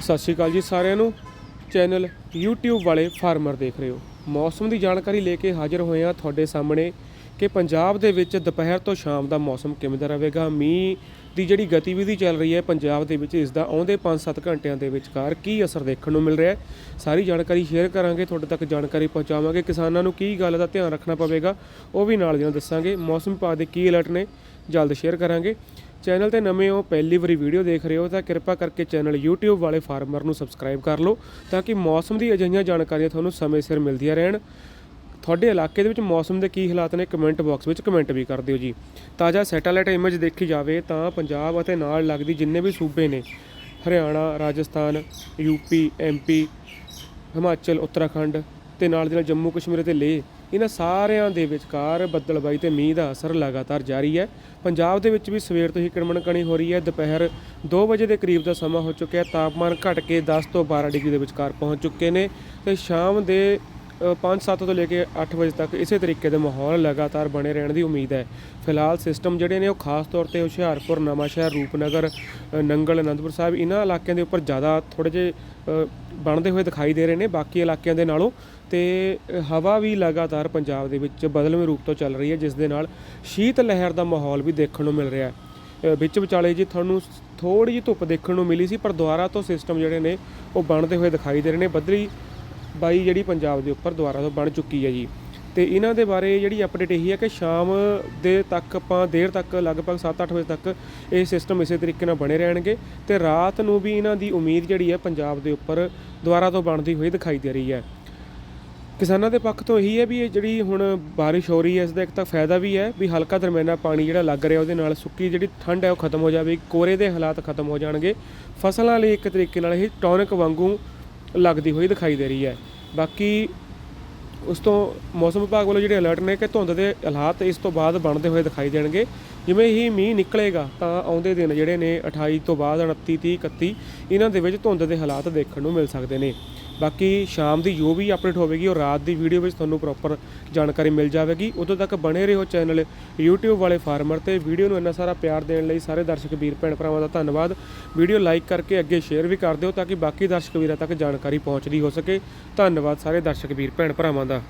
ਸਤਿ ਸ਼੍ਰੀ ਅਕਾਲ ਜੀ ਸਾਰਿਆਂ ਨੂੰ। ਚੈਨਲ YouTube ਵਾਲੇ ਫਾਰਮਰ ਦੇਖ ਰਹੇ ਹੋ। ਮੌਸਮ ਦੀ ਜਾਣਕਾਰੀ ਲੈ ਕੇ ਹਾਜ਼ਰ ਹੋਏ ਹਾਂ ਤੁਹਾਡੇ ਸਾਹਮਣੇ ਕਿ ਪੰਜਾਬ ਦੇ ਵਿੱਚ ਦੁਪਹਿਰ ਤੋਂ ਸ਼ਾਮ ਦਾ ਮੌਸਮ ਕਿਵੇਂ ਦਾ ਰਹੇਗਾ। ਮੀਂਹ ਦੀ ਜਿਹੜੀ ਗਤੀਵਿਧੀ ਚੱਲ ਰਹੀ ਹੈ ਪੰਜਾਬ ਦੇ ਵਿੱਚ, ਇਸ ਦਾ ਆਉਂਦੇ 5-7 ਘੰਟਿਆਂ ਦੇ ਵਿਚਕਾਰ ਕੀ ਅਸਰ ਦੇਖਣ ਨੂੰ ਮਿਲ ਰਿਹਾ ਹੈ? ਸਾਰੀ ਜਾਣਕਾਰੀ ਸ਼ੇਅਰ ਕਰਾਂਗੇ, ਤੁਹਾਡੇ ਤੱਕ ਜਾਣਕਾਰੀ ਪਹੁੰਚਾਵਾਂਗੇ। ਕਿਸਾਨਾਂ ਨੂੰ ਕੀ ਗੱਲ ਦਾ ਧਿਆਨ ਰੱਖਣਾ ਪਵੇਗਾ, ਉਹ ਵੀ ਨਾਲ ਦੀ ਨਾਲ ਦੱਸਾਂਗੇ। ਮੌਸਮ ਵਿਭਾਗ ਦੇ ਕੀ ਅਲਰਟ ਨੇ, ਜਲਦ ਸ਼ੇਅਰ ਕਰਾਂਗੇ। ਚੈਨਲ ਤੇ ਨਵੇਂ ਹੋ, ਪਹਿਲੀ ਵਾਰੀ ਵੀਡੀਓ ਦੇਖ ਰਹੇ ਹੋ ਤਾਂ ਕਿਰਪਾ ਕਰਕੇ ਚੈਨਲ YouTube ਵਾਲੇ ਫਾਰਮਰ ਨੂੰ ਸਬਸਕ੍ਰਾਈਬ ਕਰ ਲਓ ਤਾਂ ਕਿ ਮੌਸਮ ਦੀ ਅਜਿਹੀਆਂ ਜਾਣਕਾਰੀਆਂ ਤੁਹਾਨੂੰ ਸਮੇਂ ਸਿਰ ਮਿਲਦੀਆਂ ਰਹਿਣ। ਤੁਹਾਡੇ ਇਲਾਕੇ ਦੇ ਵਿੱਚ ਮੌਸਮ ਦੇ ਕੀ ਹਾਲਾਤ ਨੇ ਕਮੈਂਟ ਬਾਕਸ ਵਿੱਚ ਕਮੈਂਟ ਵੀ ਕਰ ਦਿਓ ਜੀ। ਤਾਜ਼ਾ ਸੈਟੇਲਾਈਟ ਇਮੇਜ ਦੇਖੀ ਜਾਵੇ ਤਾਂ ਪੰਜਾਬ ਅਤੇ ਨਾਲ ਲੱਗਦੀ ਜਿੰਨੇ ਵੀ ਸੂਬੇ ਨੇ, ਹਰਿਆਣਾ, ਰਾਜਸਥਾਨ ਯੂਪੀ ਐਮਪੀ ਹਿਮਾਚਲ, ਉੱਤਰਾਖੰਡ ਤੇ ਨਾਲ ਦੇ ਨਾਲ ਜੰਮੂ ਕਸ਼ਮੀਰ ਤੇ ਲੇਹ ਇਹਨਾਂ ਸਾਰਿਆਂ ਦੇ ਵਿਚਕਾਰ ਬੱਦਲਬਾਈ ਤੇ ਮੀਂਹ ਦਾ ਅਸਰ ਲਗਾਤਾਰ ਜਾਰੀ ਹੈ। ਪੰਜਾਬ ਦੇ ਵਿੱਚ ਵੀ ਸਵੇਰ ਤੋਂ ਹੀ ਕਿਣਮਣ ਹੋ ਰਹੀ ਹੈ। ਦੁਪਹਿਰ 2 ਵਜੇ ਦੇ ਕਰੀਬ ਦਾ ਸਮਾਂ ਹੋ ਚੁੱਕਿਆ ਹੈ। ਤਾਪਮਾਨ ਘਟ ਕੇ 10 ਤੋਂ 12 ਡਿਗਰੀ ਦੇ ਵਿਚਕਾਰ ਪਹੁੰਚ ਚੁੱਕੇ ਨੇ ਤੇ ਸ਼ਾਮ ਦੇ 5-7 ਤੋਂ ਲੈ ਕੇ 8 ਵਜੇ ਤੱਕ ਇਸੇ ਤਰੀਕੇ ਦੇ ਮਾਹੌਲ ਲਗਾਤਾਰ ਬਣੇ ਰਹਿਣ ਦੀ ਉਮੀਦ ਹੈ। ਫਿਲਹਾਲ ਸਿਸਟਮ ਜਿਹੜੇ ਨੇ ਉਹ ਖਾਸ ਤੌਰ ਤੇ ਹੁਸ਼ਿਆਰਪੁਰ, ਨਵਾਂਸ਼ਹਿਰ, ਰੂਪਨਗਰ ਨੰਗਲ, ਅਨੰਦਪੁਰ ਸਾਹਿਬ ਇਹਨਾਂ ਇਲਾਕਿਆਂ ਦੇ ਉੱਪਰ ਜ਼ਿਆਦਾ ਥੋੜੇ ਜਿਹੇ ਬਣਦੇ ਹੋਏ ਦਿਖਾਈ ਦੇ ਰਹੇ ਨੇ। ਬਾਕੀ ਇਲਾਕਿਆਂ ਦੇ ਨਾਲੋਂ ਤੇ ਹਵਾ ਵੀ ਲਗਾਤਾਰ ਪੰਜਾਬ ਦੇ ਵਿੱਚ ਬਦਲਵੇਂ ਰੂਪ ਤੋਂ ਚੱਲ ਰਹੀ ਹੈ, ਜਿਸ ਦੇ ਨਾਲ ਸ਼ੀਤ ਲਹਿਰ ਦਾ ਮਾਹੌਲ ਵੀ ਦੇਖਣ ਨੂੰ ਮਿਲ ਰਿਹਾ ਹੈ। ਵਿੱਚ ਵਿਚਾਲੇ ਜੀ ਤੁਹਾਨੂੰ ਥੋੜੀ ਜਿਹੀ ਧੁੱਪ ਦੇਖਣ ਨੂੰ ਮਿਲੀ ਸੀ, ਪਰ ਦੁਬਾਰਾ ਤੋਂ ਸਿਸਟਮ ਜਿਹੜੇ ਨੇ ਉਹ ਬਣਦੇ ਹੋਏ ਦਿਖਾਈ ਦੇ ਰਹੇ ਨੇ। ਬੱਦਰੀ ਬਾਈ ਜਿਹੜੀ ਪੰਜਾਬ ਦੇ ਉੱਪਰ ਦੁਬਾਰਾ ਤੋਂ ਬਣ ਚੁੱਕੀ ਹੈ ਜੀ। ਤੇ ਇਹਨਾਂ ਦੇ ਬਾਰੇ ਜਿਹੜੀ ਅਪਡੇਟ ਇਹੀ ਹੈ ਕਿ ਸ਼ਾਮ ਦੇ ਤੱਕ ਆਪਾਂ ਦੇਰ ਤੱਕ, ਲਗਭਗ 7-8 ਵਜੇ ਤੱਕ ਇਹ ਸਿਸਟਮ ਇਸੇ ਤਰੀਕੇ ਨਾਲ ਬਣੇ ਰਹਿਣਗੇ ਤੇ ਰਾਤ ਨੂੰ ਵੀ ਇਹਨਾਂ ਦੀ ਉਮੀਦ ਜਿਹੜੀ ਹੈ ਪੰਜਾਬ ਦੇ ਉੱਪਰ ਦੁਬਾਰਾ ਤੋਂ ਬਣਦੀ ਹੋਈ ਦਿਖਾਈ ਦੇ ਰਹੀ ਹੈ। ਕਿਸਾਨਾਂ ਦੇ ਪੱਖ ਤੋਂ ਇਹੀ ਹੈ ਵੀ ਇਹ ਜਿਹੜੀ ਹੁਣ بارش ਹੋ ਰਹੀ ਹੈ, ਇਸ ਦਾ ਇੱਕ ਤਾਂ ਫਾਇਦਾ ਵੀ ਹੈ ਵੀ ਹਲਕਾ ਦਰਮਿਆਨਾ ਪਾਣੀ ਜਿਹੜਾ ਲੱਗ ਰਿਹਾ ਉਹਦੇ ਨਾਲ ਸੁੱਕੀ ਜਿਹੜੀ ਠੰਡ ਹੈ ਉਹ ਖਤਮ ਹੋ ਜਾਵੇ ਕੋਰੇ ਦੇ ਹਾਲਾਤ ਖਤਮ ਹੋ ਜਾਣਗੇ। ਫਸਲਾਂ ਲਈ ਇੱਕ ਤਰੀਕੇ ਨਾਲ ਇਹ ਟੌਨਿਕ ਵਾਂਗੂ ਲੱਗਦੀ ਹੋਈ ਦਿਖਾਈ ਦੇ ਰਹੀ ਹੈ। ਬਾਕੀ ਉਸ ਤੋਂ ਮੌਸਮ ਵਿਭਾਗ ਵੱਲੋਂ ਜਿਹੜੇ ਅਲਰਟ ਨੇ ਕਿ ਧੁੰਦ ਦੇ ਹਾਲਾਤ ਇਸ ਤੋਂ ਬਾਅਦ ਬਣਦੇ ਹੋਏ ਦਿਖਾਈ ਦੇਣਗੇ। ਜਿਵੇਂ ਹੀ ਮੀਂਹ ਨਿਕਲੇਗਾ ਤਾਂ ਆਉਂਦੇ ਦਿਨ ਜਿਹੜੇ ਨੇ 28 ਤੋਂ ਬਾਅਦ 29 30 31 ਇਹਨਾਂ ਦੇ ਵਿੱਚ ਧੁੰਦ ਦੇ ਹਾਲਾਤ ਦੇਖਣ ਨੂੰ ਮਿਲ ਸਕਦੇ ਨੇ। ਬਾਕੀ ਸ਼ਾਮ ਦੀ ਜੋ ਵੀ ਅਪਡੇਟ ਹੋਵੇਗੀ ਉਹ ਰਾਤ ਦੀ ਵੀਡੀਓ ਵਿੱਚ ਤੁਹਾਨੂੰ ਪ੍ਰੋਪਰ ਜਾਣਕਾਰੀ ਮਿਲ ਜਾਵੇਗੀ। ਉਦੋਂ ਤੱਕ ਬਣੇ ਰਹੋ ਚੈਨਲ YouTube ਵਾਲੇ ਫਾਰਮਰ ਤੇ। ਵੀਡੀਓ ਨੂੰ ਇੰਨਾ ਸਾਰਾ ਪਿਆਰ ਦੇਣ ਲਈ ਸਾਰੇ ਦਰਸ਼ਕ ਵੀਰ, ਭੈਣ ਭਰਾਵਾਂ ਦਾ ਧੰਨਵਾਦ। ਵੀਡੀਓ ਲਾਈਕ ਕਰਕੇ ਅੱਗੇ ਸ਼ੇਅਰ ਵੀ ਕਰ ਦਿਓ ਤਾਂ ਕਿ ਬਾਕੀ ਦਰਸ਼ਕ ਵੀਰਾਂ ਤੱਕ ਜਾਣਕਾਰੀ ਪਹੁੰਚਦੀ ਹੋ ਸਕੇ। ਧੰਨਵਾਦ ਸਾਰੇ ਦਰਸ਼ਕ ਵੀਰ, ਭੈਣ ਭਰਾਵਾਂ ਦਾ।